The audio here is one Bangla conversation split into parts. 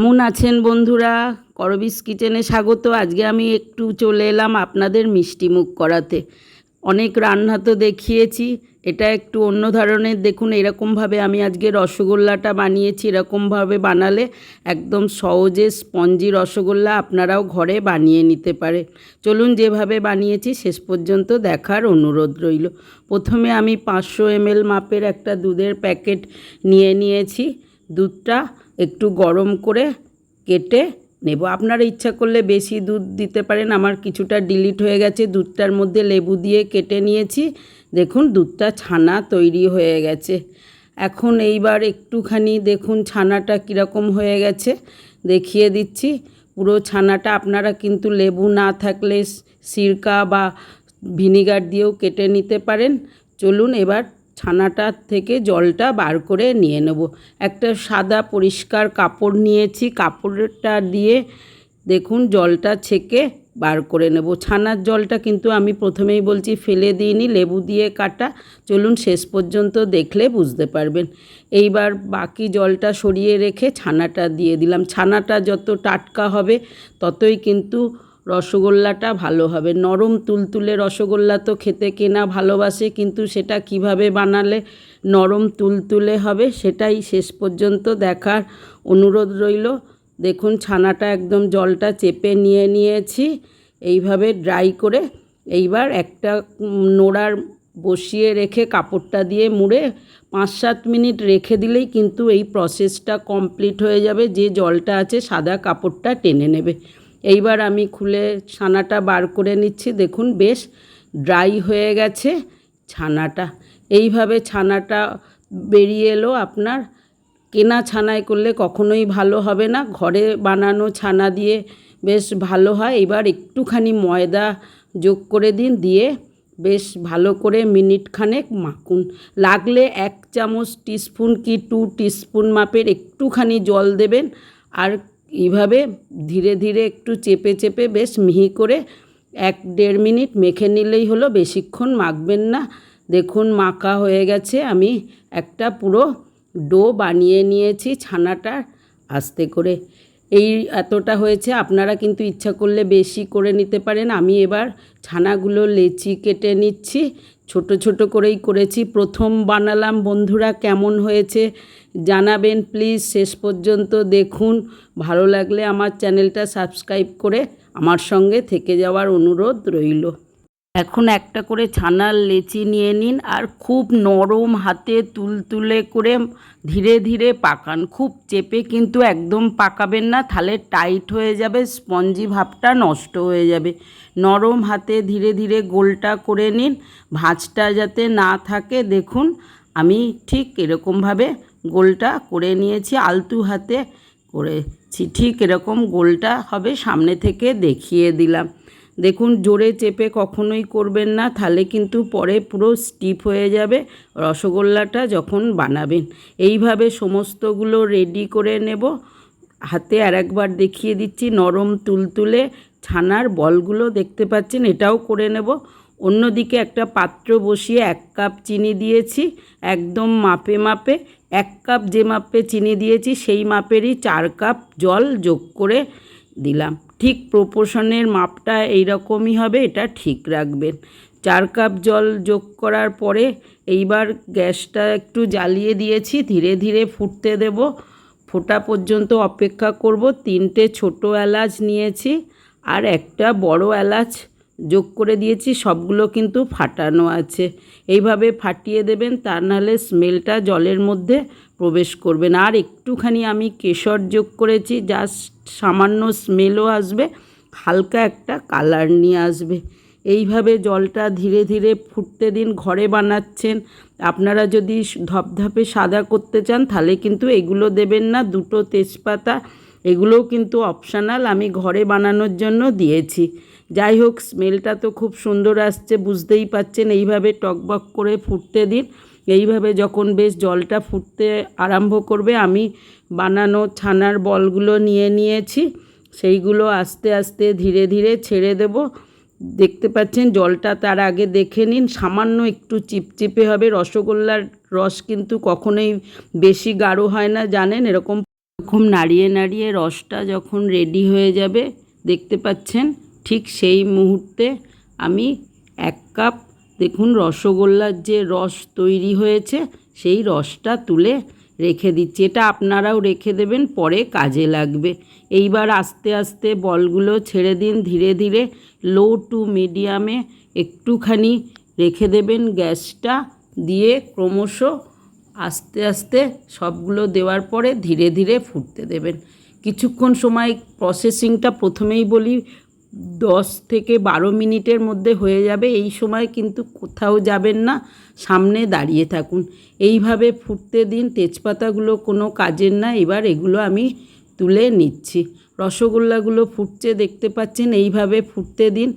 কেমন আছেন বন্ধুরা? করবিস কিচেনে স্বাগত। আজকে আমি একটু চলে এলাম আপনাদের মিষ্টি মুখ করাতে। অনেক রান্না তো দেখিয়েছি, এটা একটু অন্য ধরনের। দেখুন, এরকমভাবে আমি আজকে রসগোল্লাটা বানিয়েছি, এরকমভাবে বানালে একদম সহজে স্পঞ্জি রসগোল্লা আপনারাও ঘরে বানিয়ে নিতে পারে। চলুন, যেভাবে বানিয়েছি, শেষ পর্যন্ত দেখার অনুরোধ রইল। প্রথমে আমি পাঁচশো এমএল মাপের একটা দুধের প্যাকেট নিয়ে নিয়েছি। দুধটা একটু গরম করে কেটে নেব। আপনারা ইচ্ছা করলে বেশি দুধ দিতে পারেন। আমার কিছুটা ডিলিট হয়ে গেছে। দুধটার মধ্যে লেবু দিয়ে কেটে নিয়েছি। দেখুন, দুধটা ছানা তৈরি হয়ে গেছে। এখন এইবার একটুখানি দেখুন, ছানাটা কীরকম হয়ে গেছে। দেখিয়ে দিচ্ছি। পুরো ছানাটা আপনারা কিন্তু লেবু না থাকলে সিরকা বা ভিনিগার দিয়েও কেটে নিতে পারেন। চলুন এবার ছানাটার থেকে জলটা বার করে নিয়ে নেব। একটা সাদা পরিষ্কার কাপড় নিয়েছি, কাপড়টা দিয়ে দেখুন জলটা ছেঁকে বার করে নেব। ছানার জলটা কিন্তু আমি প্রথমেই বলছি ফেলে দিইনি, লেবু দিয়ে কাটা। চলুন শেষ পর্যন্ত দেখলে বুঝতে পারবেন। এইবার বাকি জলটা সরিয়ে রেখে ছানাটা দিয়ে দিলাম। ছানাটা যত টাটকা হবে, ততই কিন্তু রসগোল্লাটা ভালো হবে। নরম তুলতুলে রসগোল্লা তো খেতে কেনা ভালোবাসে, কিন্তু সেটা কীভাবে বানালে নরম তুলতুলে হবে সেটাই শেষ পর্যন্ত দেখার অনুরোধ রইল। দেখুন, ছানাটা একদম জলটা চেপে নিয়ে নিয়েছি। এইভাবে ড্রাই করে এইবার একটা নোড়ার বসিয়ে রেখে কাপড়টা দিয়ে মুড়ে পাঁচ সাত মিনিট রেখে দিলেই কিন্তু এই প্রসেসটা কমপ্লিট হয়ে যাবে। যে জলটা আছে সাদা কাপড়টা টেনে নেবে। এইবার আমি খুলে ছানাটা বার করে নিচ্ছি। দেখুন, বেশ ড্রাই হয়ে গেছে ছানাটা। এইভাবে ছানাটা বেরিয়ে এলো আপনার। কেনা ছানায় করলে কখনোই ভালো হবে না। ঘরে বানানো ছানা দিয়ে বেশ ভালো হয়। এবার একটুখানি ময়দা যোগ করে দিন, দিয়ে বেশ ভালো করে মিনিট খানেক মাখুন। লাগলে এক চামচ টিস্পুন কি টু টিস্পুন মাপের একটুখানি জল দেবেন। আর এইভাবে ধীরে ধীরে একটু চেপে চেপে বেশ মিহি করে এক দেড় মিনিট মেখে নিলেই হলো, বেশিক্ষণ মাখবেন না। দেখুন মাখা হয়ে গেছে, আমি একটা পুরো ডো বানিয়ে নিয়েছি ছানাটার আস্তে করে। এই এতটা হয়েছে, আপনারা কিন্তু ইচ্ছা করলে বেশি করে নিতে পারেন। আমি এবার ছানাগুলো লেচি কেটে নিচ্ছি ছোট ছোট করেই করেছি। প্রথম বানালাম, বন্ধুরা কেমন হয়েছে জানাবেন প্লিজ। শেষ পর্যন্ত দেখুন, ভালো লাগলে আমার চ্যানেলটা সাবস্ক্রাইব করে আমার সঙ্গে থেকে যাওয়ার অনুরোধ রইল। এখন একটা করে ছানার লেচি নিয়ে নিন আর খুব নরম হাতে তুলতুলে করে ধীরে ধীরে পাকান। খুব চেপে কিন্তু একদম পাকাবেন না, তাহলে টাইট হয়ে যাবে, স্পঞ্জি ভাবটা নষ্ট হয়ে যাবে। নরম হাতে ধীরে ধীরে গোলটা করে নিন, ভাঁজটা যাতে না থাকে। দেখুন, আমি ঠিক এরকমভাবে গোলটা করে নিয়েছি, আলতু হাতে করেছি। ঠিক এরকম গোলটা হবে, সামনে থেকে দেখিয়ে দিলাম। দেখুন, জোরে চেপে কখনোই করবেন না, তাহলে কিন্তু পরে পুরো স্টিপ হয়ে যাবে রসগোল্লাটা যখন বানাবেন। এইভাবে সমস্তগুলো রেডি করে নেব। হাতে আর একবার দেখিয়ে দিচ্ছি, নরম তুলতুলে ছানার বলগুলো দেখতে পাচ্ছেন, এটাও করে নেব। অন্যদিকে একটা পাত্র বসিয়ে এক কাপ চিনি দিয়েছি, একদম মাপে মাপে। এক কাপ যে মাপে চিনি দিয়েছি, সেই মাপেরই চার কাপ জল যোগ করে দিলাম। ঠিক প্রপোর্শনের মাপটা এইরকমই হবে, এটা ঠিক রাখবেন। চার কাপ জল যোগ করার পরে এইবার গ্যাসটা একটু জ্বালিয়ে দিয়েছি, ধীরে ধীরে ফুটতে দেব। ফোটা পর্যন্ত অপেক্ষা করব, তিনটে ছোট এলাচ নিয়েছি আর একটা বড় এলাচ যোগ করে দিয়েছি, সবগুলো কিন্তু ফাটানো আছে। এইভাবে ফাটিয়ে দেবেন, তা নাহলে স্মেলটা জলের মধ্যে প্রবেশ করবে না। আর একটুখানি আমি কেশর যোগ করেছি জাস্ট সামান্য স্মেলও আসবে, হালকা একটা কালার নিয়ে আসবে। এইভাবে জলটা ধীরে ধীরে ফুটতে দিন, ঘরে বানাচ্ছেন। আপনারা যদি ধপধপে সাদা করতে চান, তাহলে কিন্তু এগুলো দেবেন না, দুটো তেজপাতা, এগুলোও কিন্তু অপশানাল আমি ঘরে বানানোর জন্য দিয়েছি। যাই হোক স্মেলটা তো খুব সুন্দর আসছে, বুঝতেই পাচ্ছেন, এইভাবে টকবক করে ফুটতে দিন। এইভাবে যখন বেশ জলটা ফুটতে আরম্ভ করবে, আমি বানানো ছানার বলগুলো নিয়ে নিয়েছি। সেইগুলো আস্তে আস্তে ধীরে ধীরে ছেড়ে দেব। দেখতে পাচ্ছেন, জলটা তার আগে দেখে নিন। সামান্য একটু চিপচিপে হবে। রসগোল্লার রস কিন্তু কখনোই বেশি গাঢ় হয় না, জানেন? এরকম এরকম নাড়িয়ে নাড়িয়ে রসটা যখন রেডি হয়ে যাবে, দেখতে পাচ্ছেন, ঠিক সেই মুহূর্তে আমি এক কাপ দেখুন রসগোল্লার যে রস তৈরি হয়েছে, সেই রসটা তুলে রেখে দিচ্ছি। এটা আপনারাও রেখে দেবেন, পরে কাজে লাগবে। এইবার আস্তে আস্তে বলগুলো ছেড়ে দিন, ধীরে ধীরে লো টু মিডিয়ামে একটুখানি রেখে দেবেন গ্যাসটা দিয়ে ক্রমশ আস্তে আস্তে সবগুলো দেওয়ার পরে ধীরে ধীরে ফুটতে দেবেন। কিছুক্ষণ সময় প্রসেসিংটা প্রথমেই বলি দশ থেকে বারো মিনিটের মধ্যে হয়ে যাবে। এই সময় কিন্তু কোথাও যাবেন না, সামনে দাঁড়িয়ে থাকুন। এইভাবে ফুটতে দিন, তেজপাতাগুলো কোনো কাজের না। এবার এগুলো আমি তুলে নিচ্ছি। রসগোল্লাগুলো ফুটছে, দেখতে পাচ্ছেন? এইভাবে ফুটতে দিন,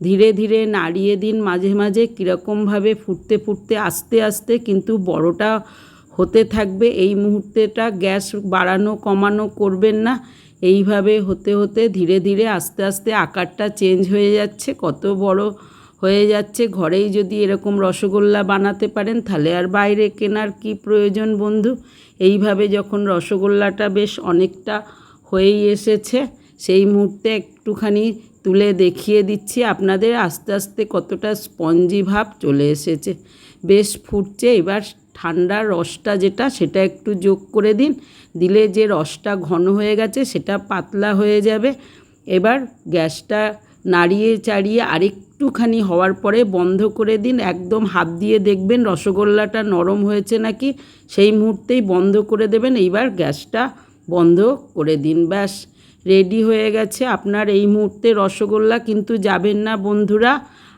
ধীরে ধীরে নাড়িয়ে দিন। মাঝে মাঝে কীরকমভাবে ফুটতে ফুটতে, আস্তে আস্তে কিন্তু বড়টা হতে থাকবে। এই মুহূর্তেটা গ্যাস বাড়ানো, কমানো করবেন না। এইভাবে হতে হতে ধীরে ধীরে আস্তে আস্তে আকারটা চেঞ্জ হয়ে যাচ্ছে। কত বড় হয়ে যাচ্ছে। ঘরেই যদি এরকম রসগোল্লা বানাতে পারেন, তাহলে আর বাইরে কেনার কি প্রয়োজন বন্ধু? এইভাবে যখন রসগোল্লাটা বেশ অনেকটা হয়েই এসেছে, সেই মুহূর্তে একটুখানি তুলে দেখিয়ে দিচ্ছি। আপনাদের আস্তে আস্তে কতটা স্পঞ্জি ভাব চলে এসেছে। বেশ ফুটছে। এবার ঠান্ডা রসটা যেটা, সেটা একটু যোগ করে দিন। দিলে যে রসটা ঘন হয়ে গেছে, সেটা পাতলা হয়ে যাবে। এবার গ্যাসটা নাড়িয়ে চাড়িয়ে আরেকটুখানি হওয়ার পরে বন্ধ করে দিন। একদম হাত দিয়ে দেখবেন রসগোল্লাটা নরম হয়েছে নাকি, সেই মুহূর্তেই বন্ধ করে দেবেন। এইবার গ্যাসটা বন্ধ করে দিন। ব্যাস, রেডি হয়ে গেছে। আপনার এই মুহূর্তে রসগোল্লা কিন্তু যাবেন না, বন্ধুরা।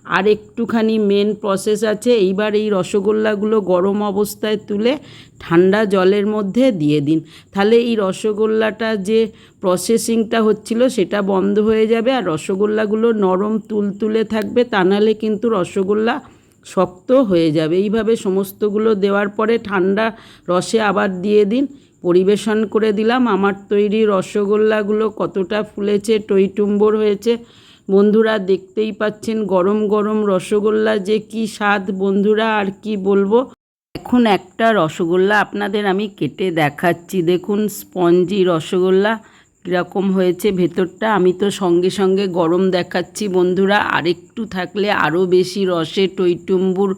আর একটুখানি মেন প্রসেস আছে। এইবার এই রসগোল্লাগুলো গরম অবস্থায় তুলে ঠান্ডা জলের মধ্যে দিয়ে দিন। তাহলে এই রসগোল্লাটা যে প্রসেসিংটা হচ্ছিল সেটা বন্ধ হয়ে যাবে আর রসগোল্লাগুলো নরম তুলতুলে থাকবে, তা নাহলে কিন্তু রসগোল্লা শক্ত হয়ে যাবে। এইভাবে সমস্তগুলো দেওয়ার পরে ঠান্ডা রসে আবার দিয়ে দিন। পরিবেশন করে দিলাম। আমার তৈরি রসগোল্লাগুলো কতটা ফুলেছে, টইটুম্বর হয়েছে বন্ধুরা দেখতেই পাচ্ছেন গরম গরম রসগোল্লা যে কি স্বাদ বন্ধুরা, আর কি বলব? এখন একটা রসগোল্লা আপনাদের আমি কেটে দেখাচ্ছি। দেখুন স্পঞ্জি রসগোল্লা কীরকম হয়েছে ভেতরটা। আমি তো সঙ্গে সঙ্গে গরম দেখাচ্ছি বন্ধুরা। আরেকটু থাকলে আরও বেশি রসে টইটুম্বুর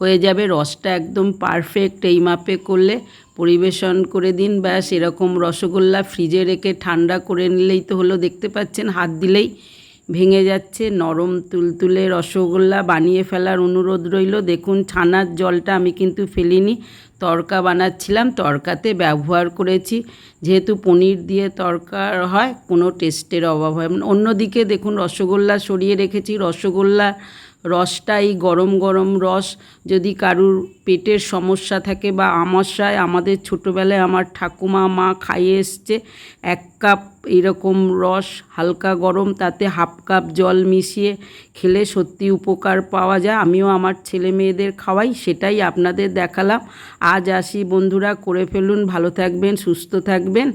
হয়ে যাবে। রসটা একদম পারফেক্ট এই মাপে করলে পরিবেশন করে দিন। ব্যাস, এরকম রসগোল্লা ফ্রিজে রেখে ঠান্ডা করে নিলেই তো হলো। দেখতে পাচ্ছেন হাত দিলেই ভেঙে যাচ্ছে, নরম তুলতুলে রসগোল্লা বানিয়ে ফেলার অনুরোধ রইল। দেখুন, ছানার জলটা আমি কিন্তু ফেলিনি, তরকা বানাচ্ছিলাম, তরকাতে ব্যবহার করেছি। যেহেতু পনির দিয়ে তরকা হয়, কোনো টেস্টের অভাব হয় অন্যদিকে দেখুন, রসগোল্লা সরিয়ে রেখেছি। রসগোল্লা রসটা এই গরম গরম রস। যদি কারুর পেটের সমস্যা থাকে বা আমাশায়, আমাদের ছোটোবেলায় আমার ঠাকুমা, মা খাইয়ে এসছে, এক কাপ এরকম রস, হালকা গরম, তাতে হাফ কাপ জল মিশিয়ে খেলে সত্যি উপকার পাওয়া যায়। আমিও আমার ছেলে মেয়েদের খাওয়াই, সেটাই আপনাদের দেখালাম। আজ আসি বন্ধুরা, করে ফেলুন, ভালো থাকবেন, সুস্থ থাকবেন।